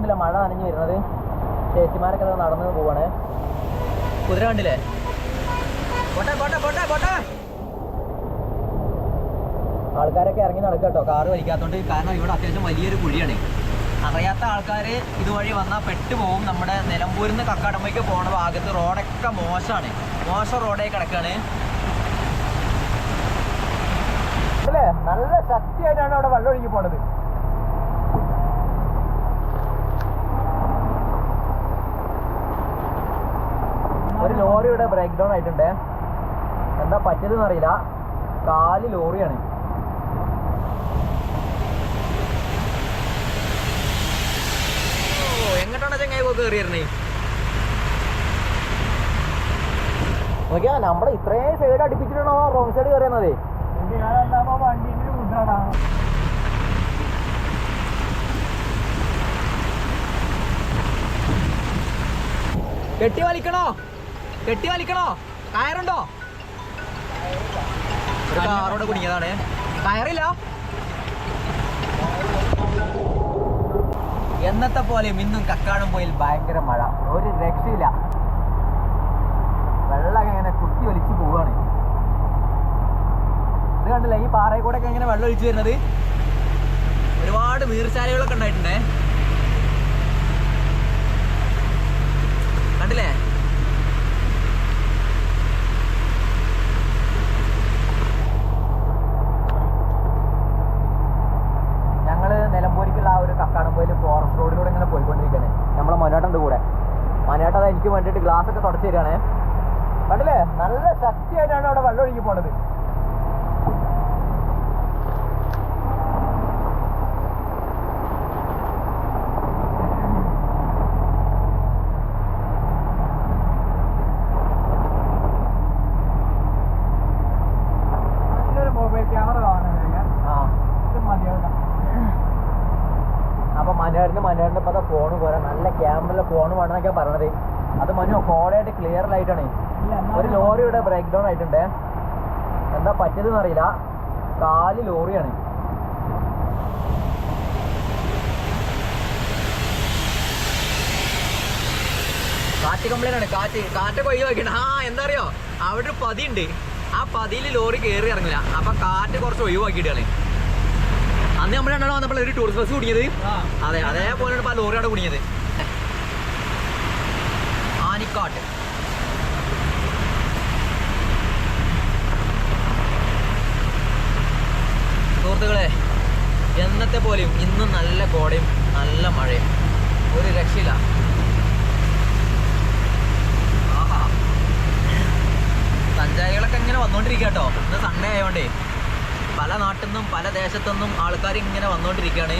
കണ്ടില്ല മഴ നനഞ്ഞു വരുന്നത്. ചേച്ചിമാരൊക്കെ നടന്നു പോവാണ്. കുതിര കണ്ടില്ലേ ആൾക്കാരൊക്കെ ഇറങ്ങി നടക്കുക കേട്ടോ. കാറ് വലിക്കാത്തോണ്ട്. കാരണം ഇവിടെ അത്യാവശ്യം വലിയൊരു കുഴിയാണ്. അറിയാത്ത ആൾക്കാര് ഇതുവഴി വന്നാൽ പെട്ടുപോകും നമ്മുടെ നിലമ്പൂരിൽ നിന്ന് കക്കാടമ്പയ്ക്ക് പോണ ഭാഗത്ത് റോഡൊക്കെ മോശമാണ്. മോശം റോഡേ കിടക്കാണ്. അല്ലേ? നല്ല ശക്തിയായിട്ടാണ് അവിടെ വെള്ളം ഒഴുകി പോണത്. ഒരു ലോറി ഇവിടെ ബ്രേക്ക് ഡൗൺ ആയിട്ടുണ്ട്. എന്താ പറ്റിയതെന്ന് അറിയില്ല. കാൽ ലോറിയാണ്. ഓ എങ്ങോട്ടാണ് ചങ്ങായി പോക്ക് കയറിയിരുന്നേ നോക്കിയാ നമ്മളെ ഇത്രയും സൈഡ് അടിപ്പിച്ചിട്ടാണോ റോങ് സൈഡ് കയറിയത് വണ്ടിന്റെ മുദ്രാടാ കെട്ടി വലിക്കണോ? കെട്ടി വലിക്കണോ? കയറുണ്ടോ? ഒരു കാറോടെ കുടുങ്ങിയതാണ്. കയറില്ല. എന്നത്തെ പോലെ ഇന്നും കക്കാടും പോയിൽ ഭയങ്കര മഴ. ഒരു രക്ഷയില്ല. വെള്ളം ഇങ്ങനെ കുത്തി ഒലിച്ചു പോവാണ് ഇത് കണ്ടില്ല ഈ പാറയിൽ കൂടെ ഇങ്ങനെ വെള്ളം ഒഴിച്ചു വരുന്നത്? ഒരുപാട് വീർച്ചാലുകളൊക്കെ ഉണ്ടായിട്ടുണ്ടേ? കണ്ടില്ലേ ഞങ്ങൾ നിലമ്പൂരിക്കുള്ള ആ ഒരു കക്കാടംപോയിൽ ഫോറസ്റ്റ് റോഡിലൂടെ ഇങ്ങനെ പോയിക്കൊണ്ടിരിക്കുകയാണ് നമ്മളെ മനോട്ടുണ്ട് കൂടെ മനോട്ട അത് എനിക്ക് വേണ്ടിയിട്ട് ഗ്ലാസ് ഒക്കെ തുടച്ചു തരികയാണേ കണ്ടില്ലേ നല്ല ശക്തിയായിട്ടാണ് അവിടെ വെള്ളം ഒഴുകി പോണത് നല്ലൊരു മൊബൈൽ ക്യാമറ കാണുന്നില്ല ആ ഇത് മതിയാവില്ല അപ്പൊ മനോഹരന് മനോഹരന്റെ ഇപ്പൊ ഫോൺ പോരാ നല്ല ക്യാമറയിലെ പറഞ്ഞത് പറയണത്. അത് മനു കോളായിട്ട് ക്ലിയർ ആയിട്ടാണ്. ഒരു ലോറി ഇവിടെ ബ്രേക്ക് ഡൗൺ ആയിട്ടുണ്ട്. എന്താ പറ്റിയതെന്ന് അറിയില്ല. കാൽ ലോറിയാണ്. കാറ്റ് കംപ്ലൈന്റ് ആണ്. കാറ്റ് കാറ്റൊക്കെ ഒഴിവാക്കിണ്ട് ആ എന്താ അറിയോ അവിടെ ഒരു പതി ഉണ്ട് ആ പതിയിൽ ലോറി കയറി ഇറങ്ങില്ല. അപ്പൊ കാറ്റ് കുറച്ച് ഒഴിവാക്കിയിട്ടാണ്. അന്ന് നമ്മൾ രണ്ടാളും വന്നപ്പോൾ ഒരു ടൂറിസ്റ്റ് ബസ് കുടുങ്ങിയത്. അതെ അതേപോലെയാണ് ഇപ്പൊ ആ ലോറിയാണ് കുടുങ്ങിയത്. ആനിക്കാട്ട് സുഹൃത്തുക്കളെ എന്നത്തെ പോലെയും ഇന്നും നല്ല കോടയും നല്ല മഴയും. ഒരു രക്ഷയില്ല. ആഹാ. സഞ്ചാരികളൊക്കെ ഇങ്ങനെ വന്നുകൊണ്ടിരിക്കുക കേട്ടോ ഇന്ന് സൺഡേ ആയതുകൊണ്ടേ പല നാട്ടിൽ നിന്നും പല ദേശത്തു നിന്നും ആൾക്കാർ ഇങ്ങനെ വന്നുകൊണ്ടിരിക്കുകയാണ്.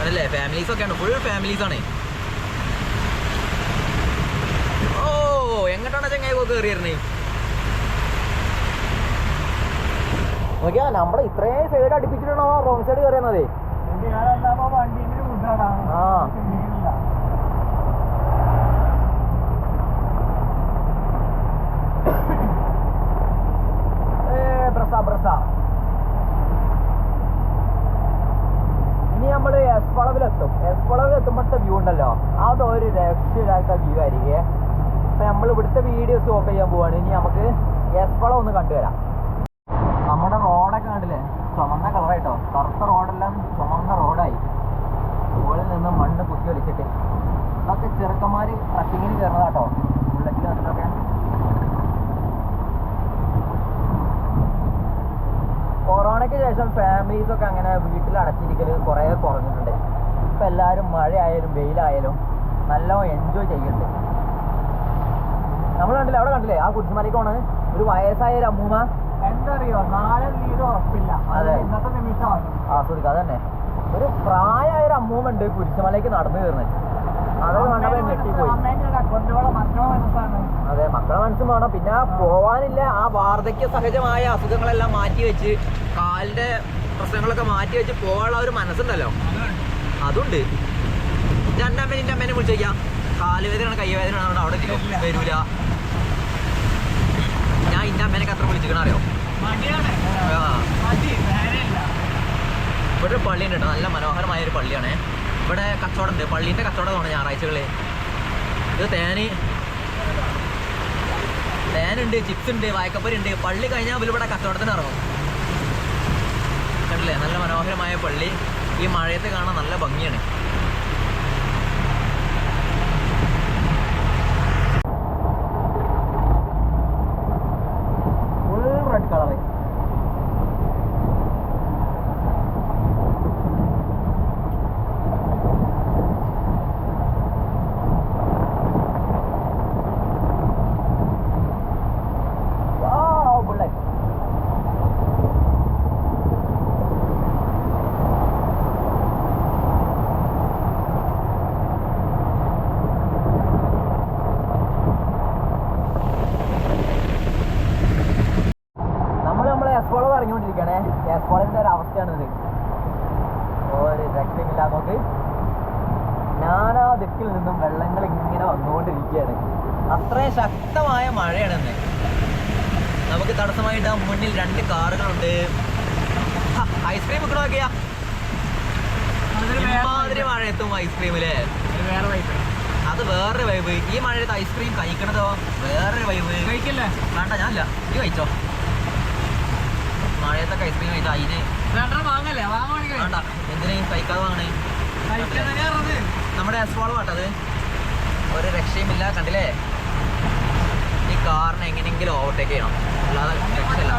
അതല്ലേ? ഫാമിലീസ് ഒക്കെയാണ്. ഫുൾ ഫാമിലീസ് ആണ് ഓ എങ്ങോട്ടാണ് ചങ്ങായി പോക്ക് കയറിയിരുന്നേ? നോക്കിയാ നമ്മളെ ഇത്രയും സൈഡ് അടുപ്പിച്ചിട്ടാണോ റോങ് സൈഡ് കയറിയെന്നതേ ആ. ഇല്ല ഏ ബ്രസ ബ്രസ ഇനി നമ്മൾ എസ് വളവിലെത്തും എസ് വളവിൽ എത്തുമ്പോഴത്തെ വ്യൂ ഉണ്ടല്ലോ അതൊരു രക്ഷയില്ലാത്ത വ്യൂ ആയിരിക്കേ അപ്പൊ നമ്മൾ ഇവിടുത്തെ വീഡിയോസ് ഓഫ് ചെയ്യാൻ പോവാണ് ഇനി നമുക്ക് എസ് വളം ഒന്ന് കണ്ടുവരാം നമ്മുടെ റോഡൊക്കെ കണ്ടില്ലേ ചുമന്ന കളറായിട്ടോ കറുത്ത റോഡെല്ലാം ചുമന്ന റോഡായി മുകളിൽ നിന്ന് മണ്ണ് കുത്തി വലിച്ചിട്ട് അതൊക്കെ ചെറുക്കന്മാര് ട്രക്കിങ്ങിന് കയറുന്നതാട്ടോ ബുള്ളറ്റിൽ വന്നിട്ടൊക്കെ കൊറോണയ്ക്ക് ശേഷം ഫാമിലീസ് ഒക്കെ അങ്ങനെ വീട്ടിൽ അടച്ചിരിക്കൽ കുറേ കുറഞ്ഞിട്ടുണ്ട്. ഇപ്പം എല്ലാവരും മഴയായാലും വെയിലായാലും നല്ലോണം എൻജോയ് ചെയ്യുന്നുണ്ട് നമ്മൾ കണ്ടില്ലേ? അവിടെ കണ്ടില്ലേ? ആ കുരിശുമലയ്ക്ക് ഒരു വയസ്സായ ഒരു അമ്മൂമ്മ എന്തറിയോ നാളെ ലീഡ് ഉറപ്പില്ല. അത് അതെ. ഇന്നത്തെ നിമിഷമാണ്. ആസ്വദിക്കുക അതന്നെ. ഒരു പ്രായമായ ഒരു അമ്മൂമ്മ ഉണ്ട് കുരിശുമലയ്ക്ക് നടന്നു കയറുന്നത്. അത് ഞെട്ടിപ്പോയി. മക്കളെ മനസ്സാണ്. അതെ മക്കളെ മനസ്സും വേണം. പിന്നെ പോവാനില്ല ആ വാർദ്ധക്യ സഹജമായ അസുഖങ്ങളെല്ലാം മാറ്റി വെച്ച് കാലിന്റെ പ്രശ്നങ്ങളൊക്കെ മാറ്റി വെച്ച് പോകാനുള്ള ഒരു മനസ്സുണ്ടല്ലോ. അതുണ്ട്. എന്റെ അമ്മേനെ എന്റെ അമ്മേനെ വിളിച്ചേക്കാം കാലുവേദനയാണ് കൈവേദനയാണ് അവിടെ ഇരിക്കും. ഇല്ല. വരൂല. ഞാൻ എന്റെ അമ്മേനൊക്കെ അത്ര വിളിച്ചിരിക്കണ അറിയോ? ഇവിടെ ഒരു പള്ളിയുണ്ട് കേട്ടോ. നല്ല മനോഹരമായ ഒരു പള്ളിയാണ്. ഇവിടെ കച്ചവടം ഉണ്ട് പള്ളീന്റെ കച്ചവടമാണ് ഞായറാഴ്ചകളിൽ ഇത് തേന്. തേനുണ്ട് ചിപ്സ് ഉണ്ട് വായക്കപ്പരി ഉണ്ട് പള്ളി കഴിഞ്ഞാൽ പോലും ഇവിടെ കച്ചവടത്തിന് ഇറങ്ങും. കണ്ടില്ലേ? നല്ല മനോഹരമായ പള്ളി. ഈ മഴയത്ത് കാണാൻ നല്ല ഭംഗിയാണ് ഫുൾ റെഡ് കളറ് ബുള്ളറ്റ് നമ്മൾ പറഞ്ഞുകൊണ്ടിരിക്കണേ എസ്പോളിന്റെ ഒരു അവസ്ഥയാണിത്. ഒരു രക്ഷമില്ല നോക്ക് നാനാ ദിക്കിൽ നിന്നും വെള്ളങ്ങൾ ഇങ്ങനെ വന്നുകൊണ്ടിരിക്കുകയാണ്. അത്രയും ശക്തമായ മഴയാണെന്ന്. നമുക്ക് തടസ്സമായിട്ട് ആ മുന്നിൽ രണ്ട് കാറുകളുണ്ട്. ഐസ്ക്രീം വേറെ ഇമാതിരി മഴയത്തും ഐസ്ക്രീം അല്ലേ ഒരു വേറെ വൈപ്പ് അത് വേറൊരു വൈബ് ഈ മഴയത്ത് ഐസ്ക്രീം കഴിക്കണതോ? വേറൊരു വൈബ് കഴിക്കില്ലേ? വേണ്ട ഞാനില്ല. ഈ കഴിച്ചോ? മഴയത്തൊക്കെ ഐസ്ക്രീം കഴിച്ചാൽ അതിന് വാങ്ങല്ലേ? വേണ്ട. എന്തിനാ ഈ കഴിക്കാതെ വാങ്ങണേ? നമ്മുടെ എസ്പോൾ പാട്ടത് ഒരു രക്ഷയുമില്ല കണ്ടില്ലേ? ഈ കാറിനെ എങ്ങനെയെങ്കിലും ഓവർടേക്ക് ചെയ്യണം. അല്ലാതെ രക്ഷയില്ല.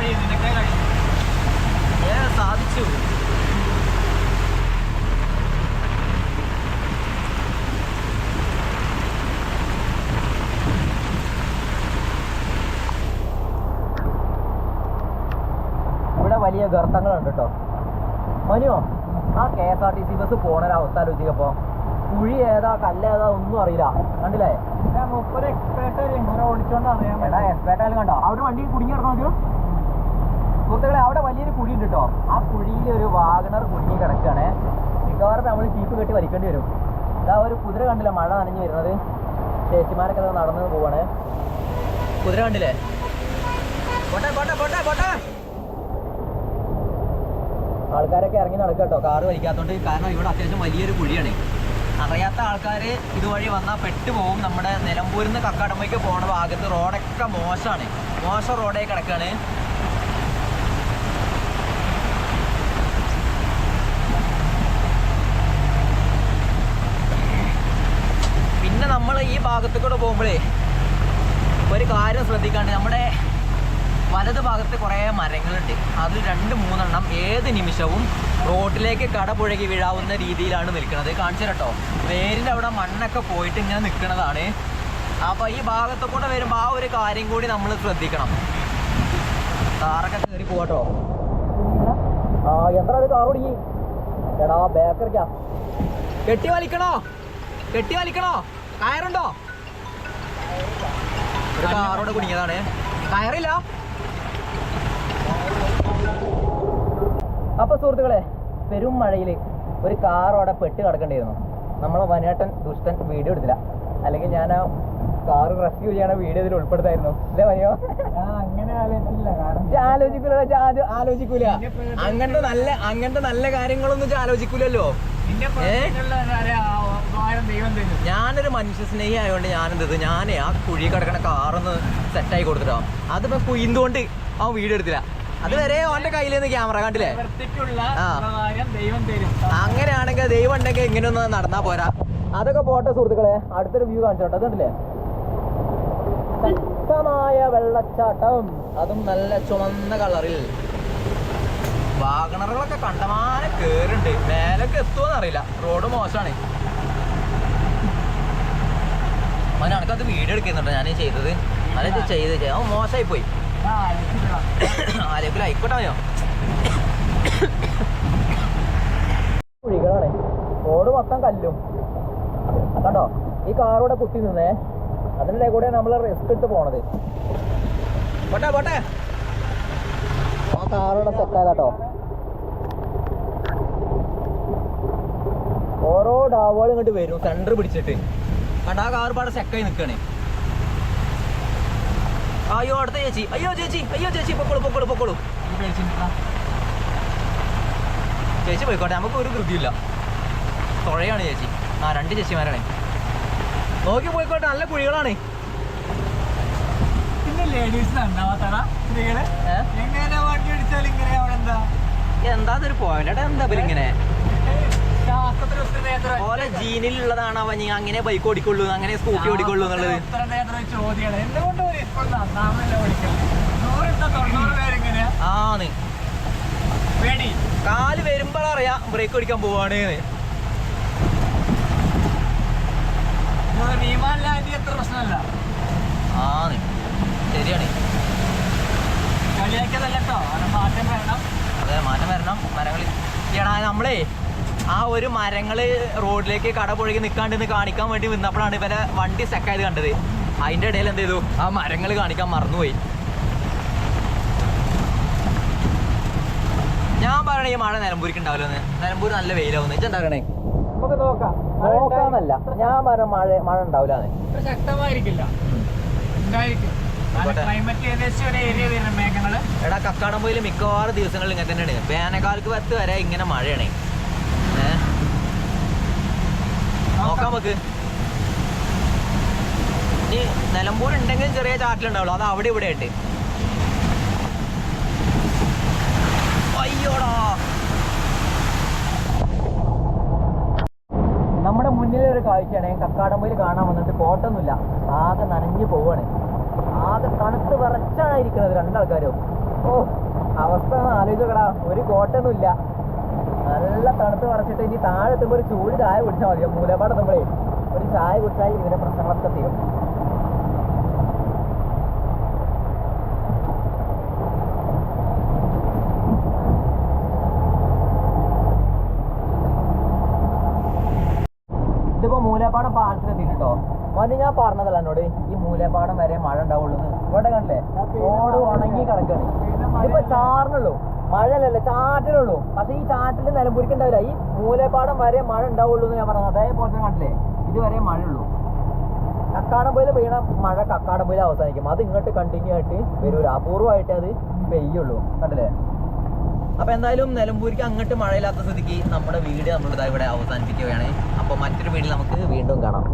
വലിയ ഗർത്തങ്ങളുണ്ട് കേട്ടോ മനുവോ ആ K S R T C bus പോണ അവസ്ഥ ആലോചിക്കപ്പോ കുഴി ഏതാ കല്ലേതാ ഒന്നും അറിയില്ല. കണ്ടില്ലേ? എക്സ്പേർട്ടായാലും കണ്ടോ? അവിടെ വണ്ടി കുടുങ്ങി കിടക്കണോ സുഹൃത്തുക്കളെ അവിടെ വലിയൊരു കുഴി ഉണ്ട് കേട്ടോ ആ കുഴിയിൽ ഒരു വാഗണർ കുടുങ്ങി കിടക്കുകയാണ്. മിക്കവാറും നമ്മൾ ജീപ്പ് കെട്ടി വലിക്കേണ്ടി വരും. ഇതാ ഒരു കുതിര കണ്ടില്ല? മഴ നനഞ്ഞു വരുന്നത്. ചേച്ചിമാരൊക്കെ നടന്നു നടന്ന് പോവാണ്. കുതിര കണ്ടില്ലേ? പോട്ടെ പോട്ടെ പോട്ടെ പോട്ടെ ആൾക്കാരൊക്കെ ഇറങ്ങി നടക്കുക കേട്ടോ കാറ് വലിക്കാത്തോണ്ട് കാരണം ഇവിടെ അത്യാവശ്യം വലിയൊരു കുഴിയാണ്. അറിയാത്ത ആൾക്കാർ ഇതുവഴി വന്നാൽ പെട്ടുപോകും നമ്മുടെ നിലമ്പൂരിൽ നിന്ന് കക്കാടമ്പയ്ക്ക് പോണ ഭാഗത്ത് റോഡൊക്കെ മോശമാണ് മോശം റോഡേ കിടക്കുകയാണ് പിന്നെ നമ്മൾ ഈ ഭാഗത്ത് കൂടെ പോകുമ്പോഴേ ഒരു കാര്യം ശ്രദ്ധിക്കാണ്ട്. നമ്മുടെ വലത് ഭാഗത്ത് കുറേ മരങ്ങളുണ്ട്. അതിൽ രണ്ട് മൂന്നെണ്ണം ഏത് നിമിഷവും റോട്ടിലേക്ക് കടപുഴകി വീഴാവുന്ന രീതിയിലാണ് നിൽക്കുന്നത്. കാണിച്ചു കേട്ടോ വേരിന്റെ അവിടെ മണ്ണൊക്കെ പോയിട്ട് ഇങ്ങനെ നിൽക്കുന്നതാണ്. അപ്പോൾ ഈ ഭാഗത്ത് കൂടെ വരുമ്പോൾ ആ ഒരു കാര്യം കൂടി നമ്മൾ ശ്രദ്ധിക്കണം. കാറൊക്കെ കയറി പോവാട്ടോ ആ എത്ര അത് കാർ ഓടിക്കി? എടാ ബേക്കറിക്കാ. കെട്ടി വലിക്കണോ? കെട്ടി വലിക്കണോ? കയറുണ്ടോ? ഒരു കാറോടെ കുടുങ്ങിയതാണ്. കയറില്ല. അപ്പൊ സുഹൃത്തുക്കളെ പെരും മഴയിൽ ഒരു കാർ അവിടെ പെട്ട് കിടക്കേണ്ടിയിരുന്നു നമ്മളെ വനേട്ടൻ ദുഷ്ടൻ വീഡിയോ എടുത്തില്ല. അല്ലെങ്കിൽ ഞാൻ ആ കാർ റെസ്ക്യൂ ചെയ്യണ വീഡിയോ ഇതിൽ ഉൾപ്പെടുത്തായിരുന്നു. അല്ലേ വനിയോ? അങ്ങനെ ആലോചിക്കില്ല ആലോചിക്കൂല. ആലോചിക്കൂല അങ്ങനത്തെ നല്ല അങ്ങനത്തെ നല്ല കാര്യങ്ങളൊന്നും ആലോചിക്കൂലല്ലോ. ഞാനൊരു മനുഷ്യ സ്നേഹി ആയതുകൊണ്ട് ഞാനെന്ത് ചെയ്തു? ഞാനേ ആ കുഴി കിടക്കണ കാറൊന്ന് സെറ്റായി കൊടുത്തിട്ടോ. അതിപ്പോ കുയിന്തുകൊണ്ട് ആ വീഡിയോ എടുത്തില്ല. അതുവരെ ഓന്റെ കയ്യിൽ നിന്ന് ക്യാമറ കണ്ടില്ലേ? അങ്ങനെയാണെങ്കിൽ ദൈവം ഉണ്ടെങ്കിൽ ഇങ്ങനെയൊന്നും നടന്നാ പോരാ. അതൊക്കെ പോട്ടെ സുഹൃത്തുക്കളെ. അടുത്തൊരു വ്യൂ കാണിച്ചോട്ടെ അതുണ്ടല്ലേ ശക്തമായ വെള്ളച്ചാട്ടം. അതും നല്ല ചുമന്ന കളറിൽ. വാഗണറുകളൊക്കെ കണ്ടമാനം കേറുണ്ട്. മേലൊക്കെ എത്തുമോന്ന് അറിയില്ല. റോഡ് മോശമാണ്. അവനക്കത് വീഡിയോ എടുക്കുന്നുണ്ട്. ഞാൻ ചെയ്തത്. അല്ല ചെയ്ത്? ചെയ്ത് അവൻ മോശമായി പോയി ആ, ആലോചിച്ചില്ല. ആരെങ്കിലും ആയിക്കോട്ടെ അവനോ കുഴികളാണ്. റോഡ് മൊത്തം കല്ലും. കണ്ടോ? ഈ കാറോടെ കുത്തി നിന്നേ. അതിന്റെ കൂടെ നമ്മൾ റിസ്ക് ഇട്ട് പോണത്. പോട്ടെ പോട്ടെ. ആ കാറോടെ സെറ്റായതാട്ടോ ഓരോ ഡാവുകളും ഇങ്ങോട്ട് വരും സെന്റർ പിടിച്ചിട്ട്. കണ്ട? ആ കാർ പാടെ സെക്കായി നിൽക്കണേ അയ്യോ അടുത്ത ചേച്ചി. അയ്യോ ചേച്ചി. അയ്യോ ചേച്ചി പൊക്കോളൂ പൊക്കോളൂ പൊക്കോളൂ. ചേച്ചി പോയിക്കോട്ടെ നമുക്ക് ഒരു കൃതിയില്ല. തുഴയാണ് ചേച്ചി. ആ രണ്ട് ചേച്ചിമാരാണ്. നോക്കി പോയിക്കോട്ടെ നല്ല കുഴികളാണ്. എന്താ ഒരു പോയിന്റ് എന്താ? ഇവർ ഓലെ ജീനിലുള്ളതാണ് അവൻ. അങ്ങനെ ബൈക്ക് ഓടിക്കൊള്ളൂ അങ്ങനെ സ്കൂട്ടി ഓടിക്കൊള്ളൂ എന്നുള്ളത്. ആണ് കാൽ വരുമ്പോഴറിയാം ബ്രേക്ക് ഓടിക്കാൻ പോവാണ് പ്രശ്നമല്ല. ആന്ന്. ശരിയാണ്. കളിയാക്കിയതല്ലോ മാറ്റം വരണം. അതെ മാറ്റം വരണം. മരങ്ങളിൽ എടാ നമ്മളേ ആ ഒരു മരങ്ങൾ റോഡിലേക്ക് കട പുഴകി നിൽക്കാണ്ടെന്ന് കാണിക്കാൻ വേണ്ടി നിന്നപ്പോഴാണ് ഇവരെ വണ്ടി സെക്കായത് കണ്ടത്. അതിന്റെ ഇടയിൽ എന്ത് ചെയ്തു? ആ മരങ്ങൾ കാണിക്കാൻ മറന്നുപോയി. ഞാൻ പറയണ ഈ മഴ നിലമ്പൂരിക്ക് ഉണ്ടാവില്ലെന്ന് നിലമ്പൂർ നല്ല വെയിലാവുന്നു. ഇച്ചുണ്ടാകണേ നമുക്ക് നോക്കാം. നോക്കാന്നല്ല. ഞാൻ പറഞ്ഞ മഴ ശക്തമായിരിക്കില്ല. എടാ കക്കാടംപോയിൽ മിക്കവാറും ദിവസങ്ങളിൽ ഇങ്ങനെ തന്നെയാണ്. വേനൽക്കാലത്ത് പത്ത് വരെ ഇങ്ങനെ മഴയാണ്. നോക്കാം നമുക്ക്. ഇനി നിലമ്പൂർ ഉണ്ടെങ്കിൽ ചെറിയ ചാറ്റിലുണ്ടാവുള്ളൂ. അത് അവിടെ ഇവിടെ ഉണ്ട്. അയ്യോടാ. നമ്മുടെ മുന്നിലൊരു കാഴ്ചയാണ്. കക്കാടമ്പയിൽ കാണാൻ വന്നിട്ട് കോട്ടൊന്നുമില്ല. ആകെ നനഞ്ഞു പോവാണ്. ആകെ തണുത്ത് വിറച്ചാണ് ഇരിക്കുന്നത് രണ്ടാൾക്കാരും. ഓ അവസ്ഥ ആലോചിച്ചോക്കടാ ഒരു കോട്ടൊന്നുമില്ല. നല്ല തണുത്ത് വിറച്ചിട്ട് ഇനി താഴെ എത്തുമ്പോൾ ഒരു ചൂട് ചായ കുടിച്ചാൽ മതി. മൂലപാട് എത്തുമ്പോഴേ ഒരു ചായ കുടിച്ചാൽ ഇതിന്റെ പ്രശ്നങ്ങളൊക്കെ തീരും. ഇതിപ്പോ മൂലപ്പാടം പാലത്തിലെത്തി കേട്ടോ. മതി ഞാൻ പറഞ്ഞതല്ല എന്നോട്. ഈ മൂലപ്പാടം വരെ മഴ ഉണ്ടാവുള്ളൂ ഇവിടെ കണ്ടില്ലേ? ഓട് ഉണങ്ങി കിടക്കണം. ഇതിപ്പോ ചാറിനുള്ളൂ. മഴയല്ലല്ലോ ചാറ്റലുള്ളൂ പക്ഷെ ഈ ചാറ്റിൽ നിലമ്പൂരിക്ക് ഉണ്ടാവില്ല ഈ മൂലപ്പാടം വരെ മഴ ഉണ്ടാവുള്ളൂ എന്ന് ഞാൻ പറഞ്ഞത്. അതേപോലെ തന്നെ കണ്ടില്ലേ ഇതുവരെ മഴ മഴയുള്ളൂ കക്കാടംപോയിൽ പെയ്യണ മഴ കക്കാടംപോയിൽ അവസാനിക്കും. അത് ഇങ്ങോട്ട് കണ്ടിന്യൂ ആയിട്ട് വരൂല അപൂർവമായിട്ട് അത് പെയ്യുള്ളൂ. കണ്ടില്ലേ? അപ്പൊ എന്തായാലും നിലമ്പൂരിക്ക് അങ്ങോട്ട് മഴയില്ലാത്ത സ്ഥിതിക്ക് നമ്മുടെ വീട് നമ്മളിതാ ഇവിടെ അവസാനിപ്പിക്കുകയാണ്. അപ്പൊ മറ്റൊരു വീട് നമുക്ക് വീണ്ടും കാണാം.